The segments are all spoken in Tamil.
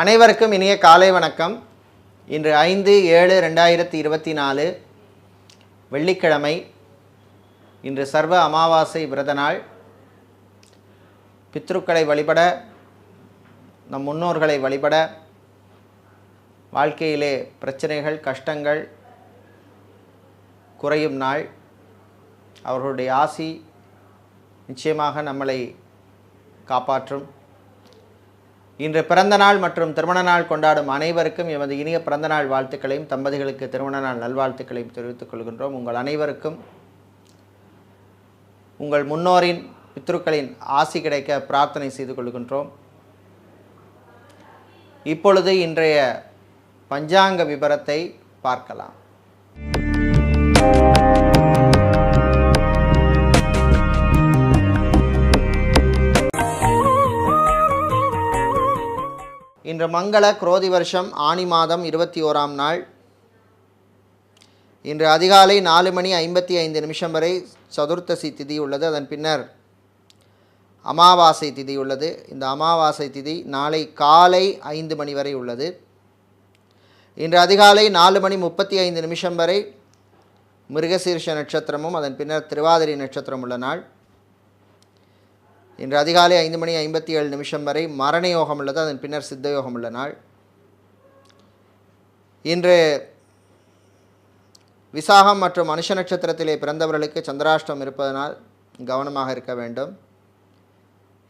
அனைவருக்கும் இனிய காலை வணக்கம். இன்று ஐந்து ஏழு ரெண்டாயிரத்தி இருபத்தி நாலு வெள்ளிக்கிழமை. இன்று சர்வ அமாவாசை விரத நாள். பித்ருக்களை வழிபட நம் முன்னோர்களை வழிபட வாழ்க்கையிலே பிரச்சனைகள் கஷ்டங்கள் குறையும் நாள். அவர்களுடைய ஆசி நிச்சயமாக நம்மளை காப்பாற்றும். இன்று பிறந்த நாள் மற்றும் திருமண நாள் கொண்டாடும் அனைவருக்கும் எமது இனிய பிறந்த நாள் வாழ்த்துக்களையும் தம்பதிகளுக்கு திருமண நாள் நல்வாழ்த்துக்களையும் தெரிவித்துக் கொள்கின்றோம். உங்கள் அனைவருக்கும் உங்கள் முன்னோரின் பித்ருக்களின் ஆசி கிடைக்க பிரார்த்தனை செய்து கொள்கின்றோம். இப்பொழுது இன்றைய பஞ்சாங்க விபரத்தை பார்க்கலாம். இன்று மங்கள குரோதி வருஷம் ஆனி மாதம் இருபத்தி ஓராம் நாள். இன்று அதிகாலை நாலு மணி ஐம்பத்தி ஐந்து நிமிஷம் வரை சதுர்த்தசி திதி உள்ளது. அதன் பின்னர் அமாவாசை திதி உள்ளது. இந்த அமாவாசை திதி நாளை காலை ஐந்து மணி வரை உள்ளது. இன்று அதிகாலை நாலு மணி முப்பத்தி ஐந்து நிமிஷம் வரை மிருகசீர்ஷ நட்சத்திரமும் அதன் பின்னர் திருவாதிரை நட்சத்திரம் உள்ள நாள். இன்று அதிகாலை ஐந்து மணி ஐம்பத்தி ஏழு நிமிஷம் வரை மரண யோகம் உள்ளது அதன் பின்னர் சித்த யோகம் உள்ள நாள். இன்று விசாகம் மற்றும் மனுஷ நட்சத்திரத்திலே பிறந்தவர்களுக்கு சந்திராஷ்டம் இருப்பதனால் கவனமாக இருக்க வேண்டும்.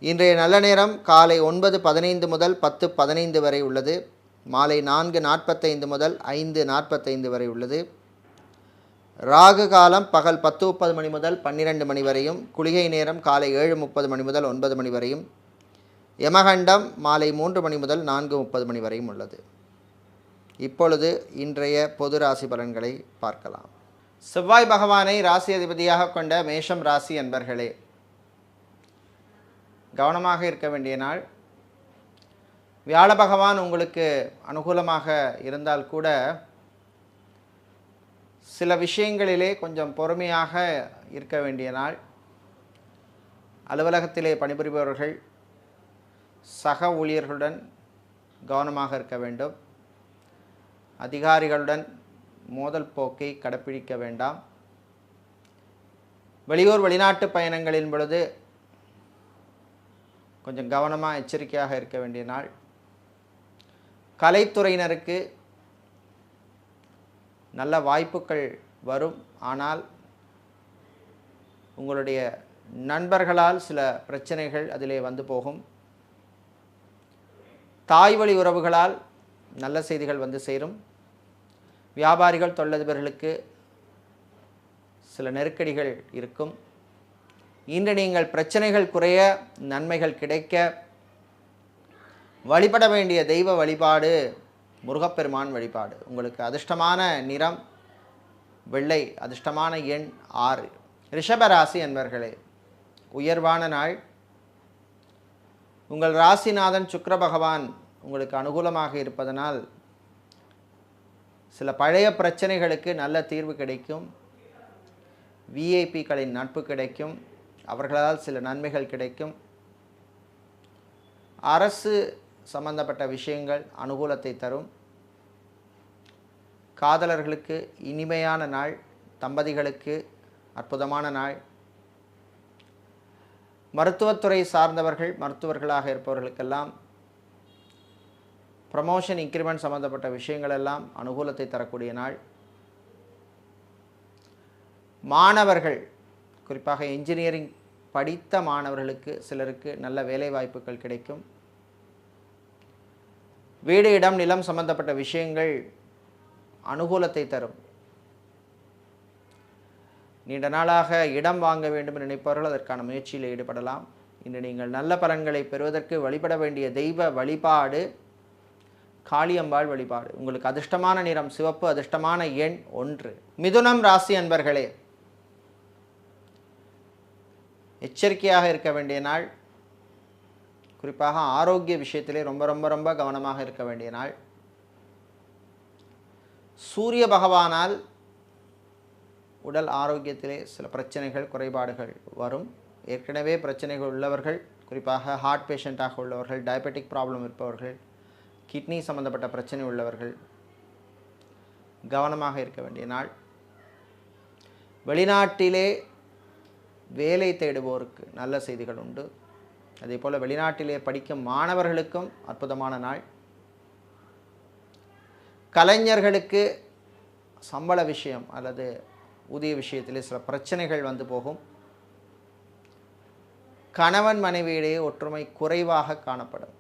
இன்றைய நல்ல நேரம் காலை ஒன்பது பதினைந்து முதல் பத்து பதினைந்து வரை உள்ளது. மாலை நான்கு நாற்பத்தைந்து முதல் ஐந்து நாற்பத்தைந்து வரை உள்ளது. ராகு காலம் பகல் பத்து முப்பது மணி முதல் பன்னிரெண்டு மணி வரையும் குளிகை நேரம் காலை ஏழு முப்பது மணி முதல் ஒன்பது மணி வரையும் யமகண்டம் மாலை மூன்று மணி முதல் நான்கு முப்பது மணி வரையும் உள்ளது. இப்பொழுது இன்றைய பொது ராசி பலன்களை பார்க்கலாம். செவ்வாய் பகவானை ராசி அதிபதியாக கொண்ட மேஷம் ராசி அன்பர்களே கவனமாக இருக்க வேண்டிய நாள். வியாழ பகவான் உங்களுக்கு அனுகூலமாக இருந்தால் கூட சில விஷயங்களிலே கொஞ்சம் பொறுமையாக இருக்க வேண்டிய நாள். அலுவலகத்திலே பணிபுரிபவர்கள் சக ஊழியர்களுடன் கவனமாக இருக்க வேண்டும். அதிகாரிகளுடன் மோதல் போக்கை கடைப்பிடிக்க வேண்டாம். வெளியூர் வெளிநாட்டு பயணங்களின் பொழுது கொஞ்சம் கவனமாக எச்சரிக்கையாக இருக்க வேண்டிய நாள். கலைத்துறையினருக்கு நல்ல வாய்ப்புகள் வரும். ஆனால் உங்களுடைய நண்பர்களால் சில பிரச்சனைகள் அதிலே வந்து போகும். தாய் வழி உறவுகளால் நல்ல செய்திகள் வந்து சேரும். வியாபாரிகள் தொழிலதிபர்களுக்கு சில நெருக்கடிகள் இருக்கும். இன்று நீங்கள் பிரச்சனைகள் குறைய நன்மைகள் கிடைக்க வழிபட வேண்டிய தெய்வ வழிபாடு முருகப்பெருமான் வழிபாடு. உங்களுக்கு அதிர்ஷ்டமான நிறம் வெள்ளை அதிர்ஷ்டமான எண் ஆறு. ரிஷபராசி என்பர்களே உயர்வான நாள். உங்கள் ராசிநாதன் சுக்கர பகவான் உங்களுக்கு அனுகூலமாக இருப்பதனால் சில பழைய பிரச்சனைகளுக்கு நல்ல தீர்வு கிடைக்கும். விஐபிக்களின் நட்பு கிடைக்கும். அவர்களால் சில நன்மைகள் கிடைக்கும். அரசு சம்பந்தப்பட்ட விஷயங்கள் அனுகூலத்தை தரும். காதலர்களுக்கு இனிமையான நாள் தம்பதிகளுக்கு அற்புதமான நாள். மருத்துவத்துறை சார்ந்தவர்கள் மருத்துவர்களாக இருப்பவர்களுக்கெல்லாம் ப்ரமோஷன் இன்க்ரிமெண்ட் சம்பந்தப்பட்ட விஷயங்கள் எல்லாம் அனுகூலத்தை தரக்கூடிய நாள். மாணவர்கள் குறிப்பாக இன்ஜினியரிங் படித்த மாணவர்களுக்கு சிலருக்கு நல்ல வேலை வாய்ப்புகள் கிடைக்கும். வீடு இடம் நிலம் சம்பந்தப்பட்ட விஷயங்கள் அனுகூலத்தை தரும். நீண்ட நாளாக இடம் வாங்க வேண்டும் என்று நினைப்பவர்கள் அதற்கான முயற்சியில் ஈடுபடலாம். இன்று நீங்கள் நல்ல பலன்களை பெறுவதற்கு வழிபட வேண்டிய தெய்வ வழிபாடு காளியம்பாள் வழிபாடு. உங்களுக்கு அதிர்ஷ்டமான நிறம் சிவப்பு அதிர்ஷ்டமான எண் ஒன்று. மிதுனம் ராசி அன்பர்களே எச்சரிக்கையாக இருக்க வேண்டிய நாள் குறிப்பாக ஆரோக்கிய விஷயத்திலே ரொம்ப ரொம்ப ரொம்ப கவனமாக இருக்க வேண்டிய நாள். சூரிய பகவானால் உடல் ஆரோக்கியத்திலே சில பிரச்சனைகள் குறைபாடுகள் வரும். ஏற்கனவே பிரச்சனைகள் உள்ளவர்கள் குறிப்பாக ஹார்ட் பேஷண்ட்டாக உள்ளவர்கள் டயபெட்டிக் ப்ராப்ளம் இருப்பவர்கள் கிட்னி சம்பந்தப்பட்ட பிரச்சனை உள்ளவர்கள் கவனமாக இருக்க வேண்டிய நாள். வெளிநாட்டிலே வேலை தேடுவோருக்கு நல்ல செய்திகள் உண்டு. அதே போல் வெளிநாட்டிலே படிக்கும் மாணவர்களுக்கும் அற்புதமான நாள். கலைஞர்களுக்கு சம்பள விஷயம் அல்லது ஊதிய விஷயத்திலே சில பிரச்சனைகள் வந்து போகும். கணவன் மனைவியிடையே ஒற்றுமை குறைவாக காணப்படும்.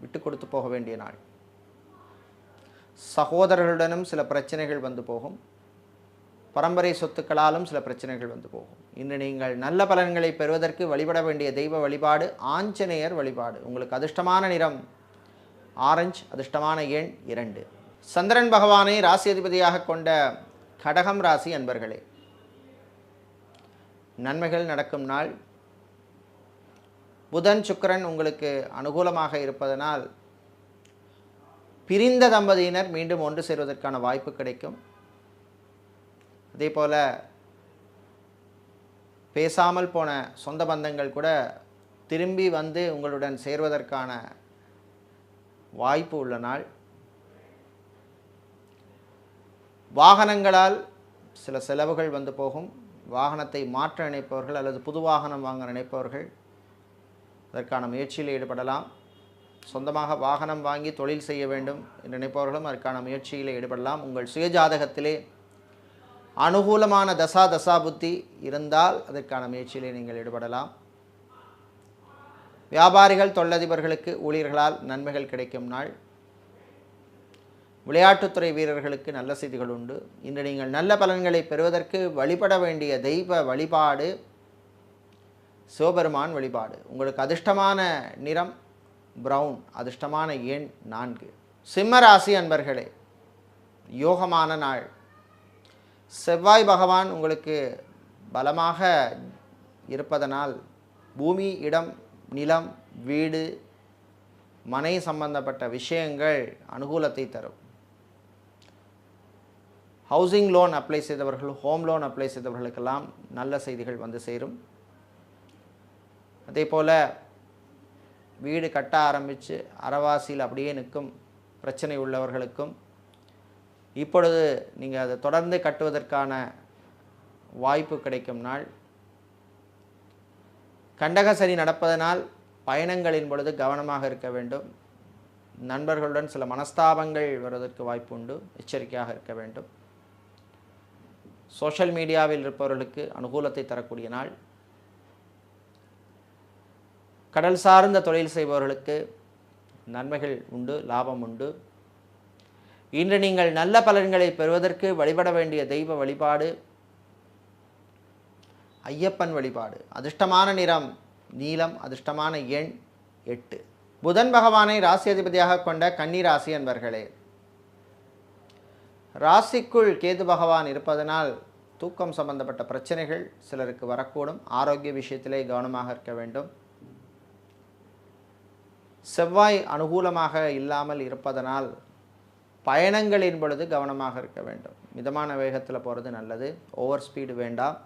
விட்டு கொடுத்து போக வேண்டிய நாள். சகோதரர்களுடனும் சில பிரச்சனைகள் வந்து போகும். பரம்பரை சொத்துக்களாலும் சில பிரச்சனைகள் வந்து போகும். இன்று நீங்கள் நல்ல பலன்களை பெறுவதற்கு வழிபட வேண்டிய தெய்வ வழிபாடு ஆஞ்சநேயர் வழிபாடு. உங்களுக்கு அதிர்ஷ்டமான நிறம் ஆரஞ்சு அதிர்ஷ்டமான எண் இரண்டு. சந்திரன் பகவானை ராசி அதிபதியாக கொண்ட கடகம் ராசி அன்பர்களே நன்மைகள் நடக்கும் நாள். புதன் சுக்கிரன் உங்களுக்கு அனுகூலமாக இருப்பதனால் பிரிந்த தம்பதியினர் மீண்டும் ஒன்று சேர்வதற்கான வாய்ப்பு கிடைக்கும். அதே போல் பேசாமல் போன சொந்த பந்தங்கள் கூட திரும்பி வந்து உங்களுடன் சேர்வதற்கான வாய்ப்பு உள்ள நாள். வாகனங்களால் சில செலவுகள் வந்து போகும். வாகனத்தை மாற்ற நினைப்பவர்கள் அல்லது புது வாகனம் வாங்க நினைப்பவர்கள் அதற்கான முயற்சியில் ஈடுபடலாம். சொந்தமாக வாகனம் வாங்கி தொழில் செய்ய வேண்டும் என்று நினைப்பவர்களும் அதற்கான முயற்சியில் ஈடுபடலாம். உங்கள் சுயஜாதகத்திலே அனுகூலமான தசா தசா புத்தி இருந்தால் அதற்கான முயற்சியிலே நீங்கள் ஈடுபடலாம். வியாபாரிகள் தொழிலதிபர்களுக்கு ஊழியர்களால் நன்மைகள் கிடைக்கும் நாள். விளையாட்டுத்துறை வீரர்களுக்கு நல்ல செய்திகள் உண்டு. இன்று நீங்கள் நல்ல பலன்களை பெறுவதற்கு வழிபட வேண்டிய தெய்வ வழிபாடு சிவபெருமான் வழிபாடு. உங்களுக்கு அதிர்ஷ்டமான நிறம் ப்ரௌன் அதிர்ஷ்டமான எண் நான்கு. சிம்ம ராசி அன்பர்களே யோகமான நாள். செவ்வாய் பகவான் உங்களுக்கு பலமாக இருப்பதனால் பூமி இடம் நிலம் வீடு மனை சம்பந்தப்பட்ட விஷயங்கள் அனுகூலத்தை தரும். ஹவுசிங் லோன் அப்ளை செய்தவர்கள் ஹோம் லோன் அப்ளை செய்தவர்களுக்கெல்லாம் நல்ல செய்திகள் வந்து சேரும். அதே போல் வீடு கட்ட ஆரம்பித்து அறவாசியில் அப்படியே நிற்கும் பிரச்சனை உள்ளவர்களுக்கும் இப்பொழுது நீங்கள் அதை தொடர்ந்து கட்டுவதற்கான வாய்ப்பு கிடைக்கும் நாள். கண்டகசனி நடப்பதனால் பயணங்களின் பொழுது கவனமாக இருக்க வேண்டும். நண்பர்களுடன் சில மனஸ்தாபங்கள் வருவதற்கு வாய்ப்பு உண்டு. எச்சரிக்கையாக இருக்க வேண்டும். சோஷியல் மீடியாவில் இருப்பவர்களுக்கு அனுகூலத்தை தரக்கூடிய நாள். கடல் சார்ந்த தொழில் செய்பவர்களுக்கு நன்மைகள் உண்டு லாபம் உண்டு. இன்று நீங்கள் நல்ல பலன்களை பெறுவதற்கு வழிபட வேண்டிய தெய்வ வழிபாடு ஐயப்பன் வழிபாடு. அதிர்ஷ்டமான நிறம் நீலம். அதிர்ஷ்டமான எண் எட்டு. புதன் பகவானை ராசி அதிபதியாக கொண்ட கன்னி ராசி ராசிக்குள் கேது பகவான் இருப்பதனால் தூக்கம் சம்பந்தப்பட்ட பிரச்சனைகள் சிலருக்கு வரக்கூடும். ஆரோக்கிய விஷயத்திலே கவனமாக இருக்க வேண்டும். செவ்வாய் அனுகூலமாக இல்லாமல் இருப்பதனால் பயணங்களின் பொழுது கவனமாக இருக்க வேண்டும். மிதமான வேகத்தில் போகிறது நல்லது. ஓவர் ஸ்பீடு வேண்டாம்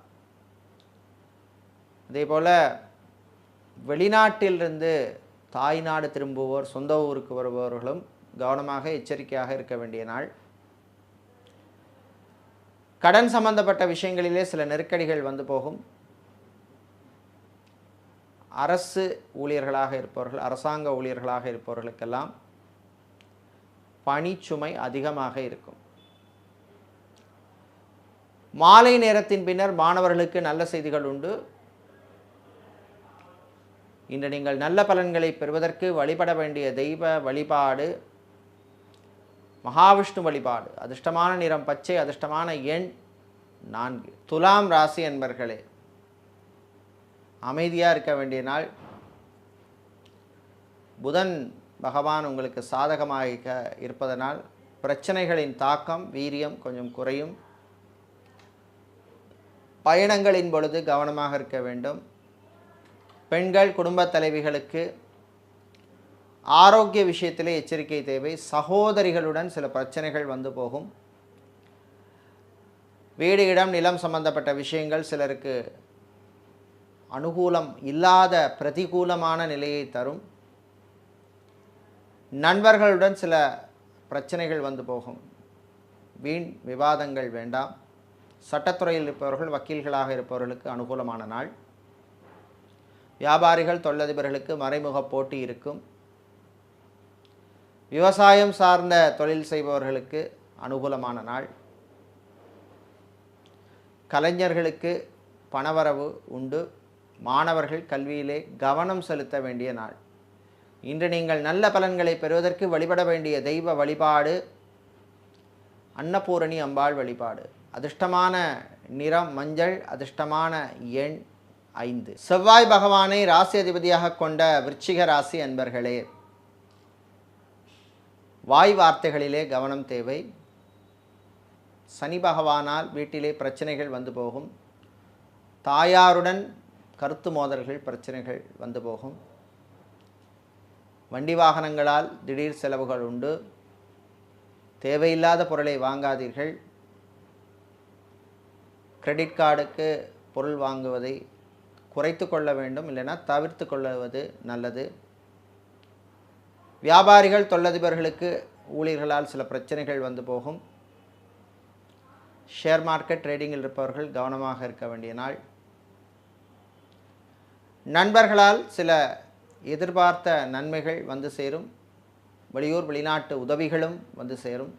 அதே போல் வெளிநாட்டிலிருந்து தாய்நாடு திரும்புவோர் சொந்த ஊருக்கு வருபவர்களும் கவனமாக எச்சரிக்கையாக இருக்க வேண்டிய நாள். கடன் சம்பந்தப்பட்ட விஷயங்களிலே சில நெருக்கடிகள் வந்து போகும். அரசு ஊழியர்களாக இருப்பவர்கள் அரசாங்க ஊழியர்களாக இருப்பவர்களுக்கெல்லாம் பணிச்சுமை அதிகமாக இருக்கும். மாலை நேரத்தின் பின்னர் மாணவர்களுக்கு நல்ல செய்திகள் உண்டு. இன்று நீங்கள் நல்ல பலன்களை பெறுவதற்கு வழிபட வேண்டிய தெய்வ வழிபாடு மகாவிஷ்ணு வழிபாடு அதிர்ஷ்டமான நிறம் பச்சை அதிர்ஷ்டமான எண் நான்கு. துலாம் ராசி என்பர்களே அமைதியாக இருக்க வேண்டிய நாள். புதன் பகவான் உங்களுக்கு சாதகமாக இருப்பதனால் பிரச்சனைகளின் தாக்கம் வீரியம் கொஞ்சம் குறையும். பயணங்களின் பொழுது கவனமாக இருக்க வேண்டும். பெண்கள் குடும்பத் தலைவிகளுக்கு ஆரோக்கிய விஷயத்திலே எச்சரிக்கை தேவை. சகோதரிகளுடன் சில பிரச்சனைகள் வந்து போகும். வீடு இடம் நிலம் சம்பந்தப்பட்ட விஷயங்கள் சிலருக்கு அனுகூலம் இல்லாத பிரதிகூலமான நிலையை தரும். நண்பர்களுடன் சில பிரச்சனைகள் வந்து போகும். வீண் விவாதங்கள் வேண்டாம். சட்டத்துறையில் இருப்பவர்கள் வக்கீல்களாக இருப்பவர்களுக்கு அனுகூலமான நாள். வியாபாரிகள் தொழிலதிபர்களுக்கு மறைமுக போட்டி இருக்கும். விவசாயம் சார்ந்த தொழில் செய்பவர்களுக்கு அனுகூலமான நாள். கலைஞர்களுக்கு பணவரவு உண்டு. மாணவர்கள் கல்வியிலே கவனம் செலுத்த வேண்டிய நாள். இன்று நீங்கள் நல்ல பலன்களை பெறுவதற்கு வழிபட வேண்டிய தெய்வ வழிபாடு அன்னபூரணி அம்பாள் வழிபாடு. அதிர்ஷ்டமான நிறம் மஞ்சள் அதிர்ஷ்டமான எண் ஐந்து. செவ்வாய் பகவானை ராசி அதிபதியாக கொண்ட விருச்சிக ராசி அன்பர்களே வாய் வார்த்தைகளிலே கவனம் தேவை. சனி பகவானால் வீட்டிலே பிரச்சனைகள் வந்து போகும். தாயாருடன் கருத்து மோதல்கள் பிரச்சனைகள் வந்து போகும். வண்டி வாகனங்களால் திடீர் செலவுகள் உண்டு. தேவையில்லாத பொருளை வாங்காதீர்கள். கிரெடிட் கார்டுக்கு பொருள் வாங்குவதை குறைத்து கொள்ள வேண்டும் இல்லைன்னா தவிர்த்து கொள்வது நல்லது. வியாபாரிகள் தொழிலதிபர்களுக்கு ஊழியர்களால் சில பிரச்சனைகள் வந்து போகும். ஷேர் மார்க்கெட் ட்ரேடிங்கில் இருப்பவர்கள் கவனமாக இருக்க வேண்டிய நாள். நண்பர்களால் சில எதிர்பார்த்த நன்மைகள் வந்து சேரும். வெளியூர் வெளிநாட்டு உதவிகளும் வந்து சேரும்.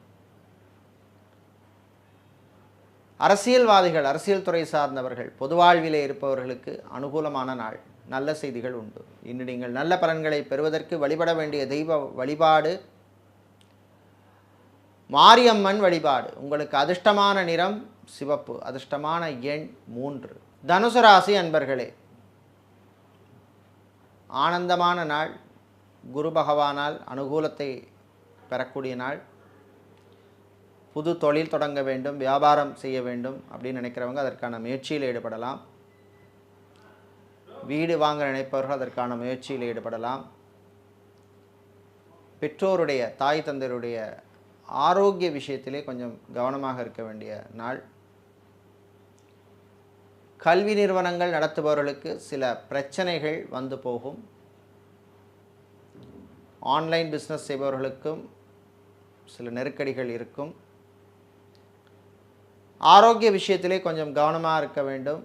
அரசியல்வாதிகள் அரசியல் துறை சார்ந்தவர்கள் பொது வாழ்விலே இருப்பவர்களுக்கு அனுகூலமான நாள். நல்ல செய்திகள் உண்டு. இன்று நீங்கள் நல்ல பலன்களை பெறுவதற்கு வழிபட வேண்டிய தெய்வ வழிபாடு மாரியம்மன் வழிபாடு. உங்களுக்கு அதிர்ஷ்டமான நிறம் சிவப்பு அதிர்ஷ்டமான எண் மூன்று. தனுசு ராசி அன்பர்களே ஆனந்தமான நாள் குரு பகவானால் அனுகூலத்தை பெறக்கூடிய நாள். புது தொழில் தொடங்க வேண்டும் வியாபாரம் செய்ய வேண்டும் அப்படின்னு நினைக்கிறவங்க அதற்கான முயற்சியில் ஈடுபடலாம். வீடு வாங்க நினைப்பவர்கள் அதற்கான முயற்சியில் ஈடுபடலாம். பெற்றோருடைய தாய் தந்தையருடைய ஆரோக்கிய விஷயத்திலே கொஞ்சம் கவனமாக இருக்க வேண்டிய நாள். கல்வி நிறுவனங்கள் நடத்துபவர்களுக்கு சில பிரச்சனைகள் வந்து போகும். ஆன்லைன் பிஸ்னஸ் செய்பவர்களுக்கும் சில நெருக்கடிகள் இருக்கும். ஆரோக்கிய விஷயத்திலே கொஞ்சம் கவனமாக இருக்க வேண்டும்.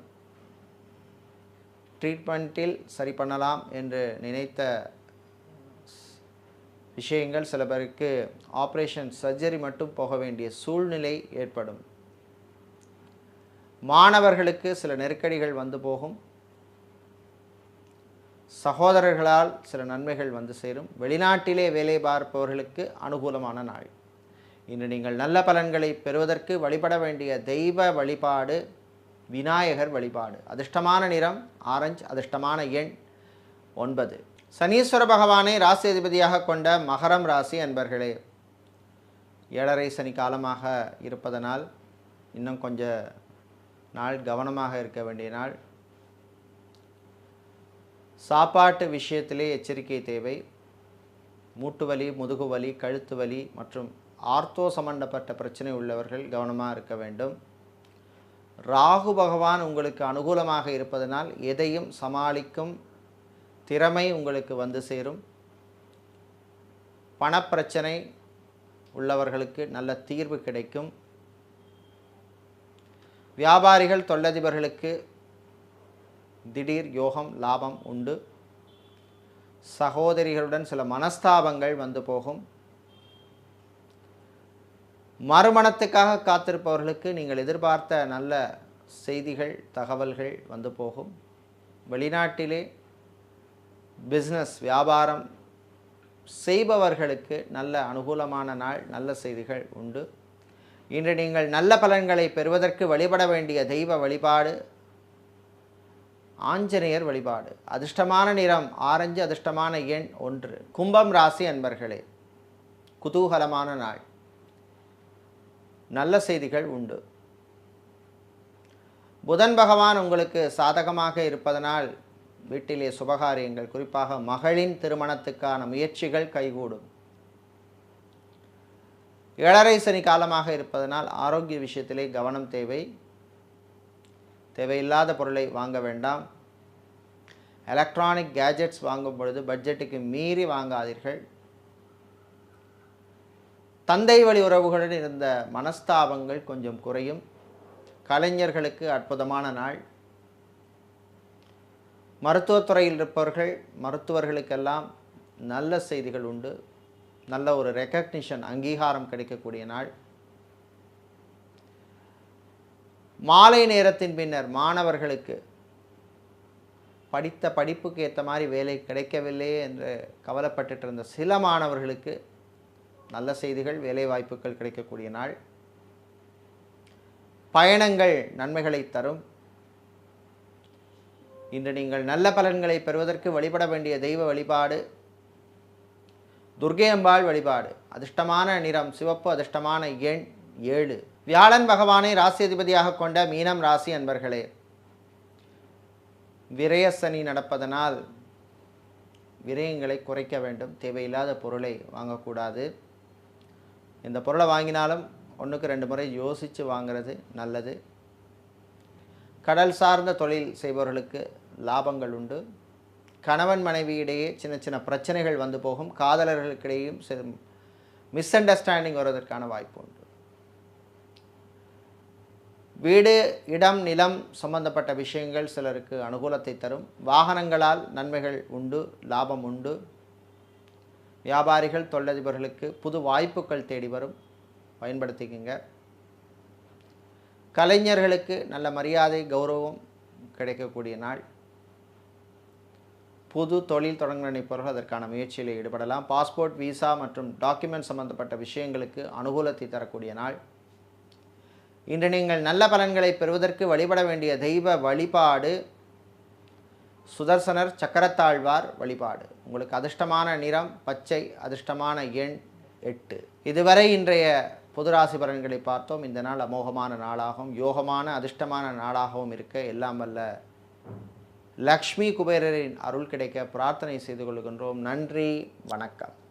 ட்ரீட்மெண்ட்டில் சரி பண்ணலாம் என்று நினைத்த விஷயங்கள் சில பேருக்கு ஆப்ரேஷன் சர்ஜரி மட்டும் போக வேண்டிய சூழ்நிலை ஏற்படும். மாணவர்களுக்கு சில நெருக்கடிகள் வந்து போகும். சகோதரர்களால் சில நன்மைகள் வந்து சேரும். வெளிநாட்டிலே வேலை பார்ப்பவர்களுக்கு அனுகூலமான நாள். இன்று நீங்கள் நல்ல பலன்களை பெறுவதற்கு வழிபட வேண்டிய தெய்வ வழிபாடு விநாயகர் வழிபாடு. அதிர்ஷ்டமான நிறம் ஆரஞ்சு. அதிர்ஷ்டமான எண் ஒன்பது. சனீஸ்வர பகவானை ராசி அதிபதியாக கொண்ட மகரம் ராசி அன்பர்களே ஏழரை சனி காலமாக இருப்பதனால் இன்னும் கொஞ்சம் நாள் கவனமாக இருக்க வேண்டிய நாள். சாப்பாட்டு விஷயத்திலே எச்சரிக்கை தேவை. மூட்டு வலி முதுகு வலி கழுத்து வலி மற்றும் ஆர்த்தோ சம்பந்தப்பட்ட பிரச்சனை உள்ளவர்கள் கவனமாக இருக்க வேண்டும். ராகு பகவான் உங்களுக்கு அனுகூலமாக இருப்பதனால் எதையும் சமாளிக்கும் திறமை உங்களுக்கு வந்து சேரும். பணப்பிரச்சனை உள்ளவர்களுக்கு நல்ல தீர்வு கிடைக்கும். வியாபாரிகள் தொழிலதிபர்களுக்கு திடீர் யோகம் லாபம் உண்டு. சகோதரிகளுடன் சில மனஸ்தாபங்கள் வந்து போகும். மறுமணத்துக்காக காத்திருப்பவர்களுக்கு நீங்கள் எதிர்பார்த்த நல்ல செய்திகள் தகவல்கள் வந்து போகும். வெளிநாட்டிலே பிஸ்னஸ் வியாபாரம் செய்பவர்களுக்கு நல்ல அனுகூலமான நாள் நல்ல செய்திகள் உண்டு. இன்று நீங்கள் நல்ல பலன்களை பெறுவதற்கு வழிபட வேண்டிய தெய்வ வழிபாடு ஆஞ்சநேயர் வழிபாடு. அதிர்ஷ்டமான நிறம் ஆரஞ்சு அதிர்ஷ்டமான எண் ஒன்று. கும்பம் ராசி அன்பர்களே குதூகலமான நாள். நல்ல செய்திகள் உண்டு. புதன் பகவான் உங்களுக்கு சாதகமாக இருப்பதனால் வீட்டிலே சுபகாரியங்கள் குறிப்பாக மகளின் திருமணத்துக்கான முயற்சிகள் கைகூடும். ஏழரை சனி காலமாக இருப்பதனால் ஆரோக்கிய விஷயத்திலே கவனம் தேவை. தேவையில்லாத பொருளை வாங்க வேண்டாம். எலக்ட்ரானிக் கேஜெட்ஸ் வாங்கும் பொழுது பட்ஜெட்டுக்கு மீறி வாங்காதீர்கள். தந்தை வழி உறவுகளுடன் இருந்த மனஸ்தாபங்கள் கொஞ்சம் குறையும். கலைஞர்களுக்கு அற்புதமான நாள். மருத்துவத்துறையில் இருப்பவர்கள் மருத்துவர்களுக்கெல்லாம் நல்ல செய்திகள் உண்டு. நல்ல ஒரு ரெக்கக்னிஷன் அங்கீகாரம் கிடைக்கக்கூடிய நாள். மாலை நேரத்தின் பின்னர் மாணவர்களுக்கு படித்த படிப்புக்கு ஏற்ற மாதிரி வேலை கிடைக்கவில்லையே என்று கவலைப்பட்டுட்டு இருந்த சில மாணவர்களுக்கு நல்ல செய்திகள் வேலை வாய்ப்புகள் கிடைக்கக்கூடிய நாள். பயணங்கள் நன்மைகளை தரும். இன்று நீங்கள் நல்ல பலன்களை பெறுவதற்கு வழிபட வேண்டிய தெய்வ வழிபாடு துர்க்கை அம்பாள் வழிபாடு. அதிர்ஷ்டமான நிறம் சிவப்பு அதிர்ஷ்டமான எண் ஏழு. வியாழன் பகவானை ராசி அதிபதியாக கொண்ட மீனம் ராசி அன்பர்களே விரயசனி நடப்பதனால் விரயங்களை குறைக்க வேண்டும். தேவையில்லாத பொருளை வாங்கக்கூடாது. இந்த பொருளை வாங்கினாலும் ஒன்றுக்கு ரெண்டு முறை யோசித்து வாங்கிறது நல்லது. கடல் சார்ந்த தொழில் செய்பவர்களுக்கு லாபங்கள் உண்டு. கணவன் மனைவியிடையே சின்ன சின்ன பிரச்சனைகள் வந்து போகும். காதலர்களுக்கிடையும் மிஸ் அண்டர்ஸ்டாண்டிங் வருவதற்கான வாய்ப்பு உண்டு. வீடு இடம் நிலம் சம்பந்தப்பட்ட விஷயங்கள் சிலருக்கு அனுகூலத்தை தரும். வாகனங்களால் நன்மைகள் உண்டு லாபம் உண்டு. வியாபாரிகள் தொழிலதிபர்களுக்கு புது வாய்ப்புகள் தேடி வரும். பயன்படுத்திக்கங்க. கலைஞர்களுக்கு நல்ல மரியாதை கௌரவம் கிடைக்கக்கூடிய நாள். புது தொழில் தொடங்க நினைப்பவர்கள் அதற்கான முயற்சியில் ஈடுபடலாம். பாஸ்போர்ட் விசா மற்றும் டாக்குமெண்ட் சம்பந்தப்பட்ட விஷயங்களுக்கு அனுகூலத்தை தரக்கூடிய நாள். இன்று நீங்கள் நல்ல பலன்களை பெறுவதற்கு வழிபட வேண்டிய தெய்வ வழிபாடு சுதர்சனர் சக்கரத்தாழ்வார் வழிபாடு. உங்களுக்கு அதிர்ஷ்டமான நிறம் பச்சை அதிர்ஷ்டமான எண் எட்டு. இதுவரை இன்றைய பொது ராசி பலன்களை பார்த்தோம். இந்த நாள் அமோகமான நாளாகவும் யோகமான அதிர்ஷ்டமான நாளாகவும் இருக்க எல்லாம் வல்ல லக்ஷ்மி குபேரரின் அருள் கிடைக்க பிரார்த்தனை செய்து கொள்கின்றோம். நன்றி வணக்கம்.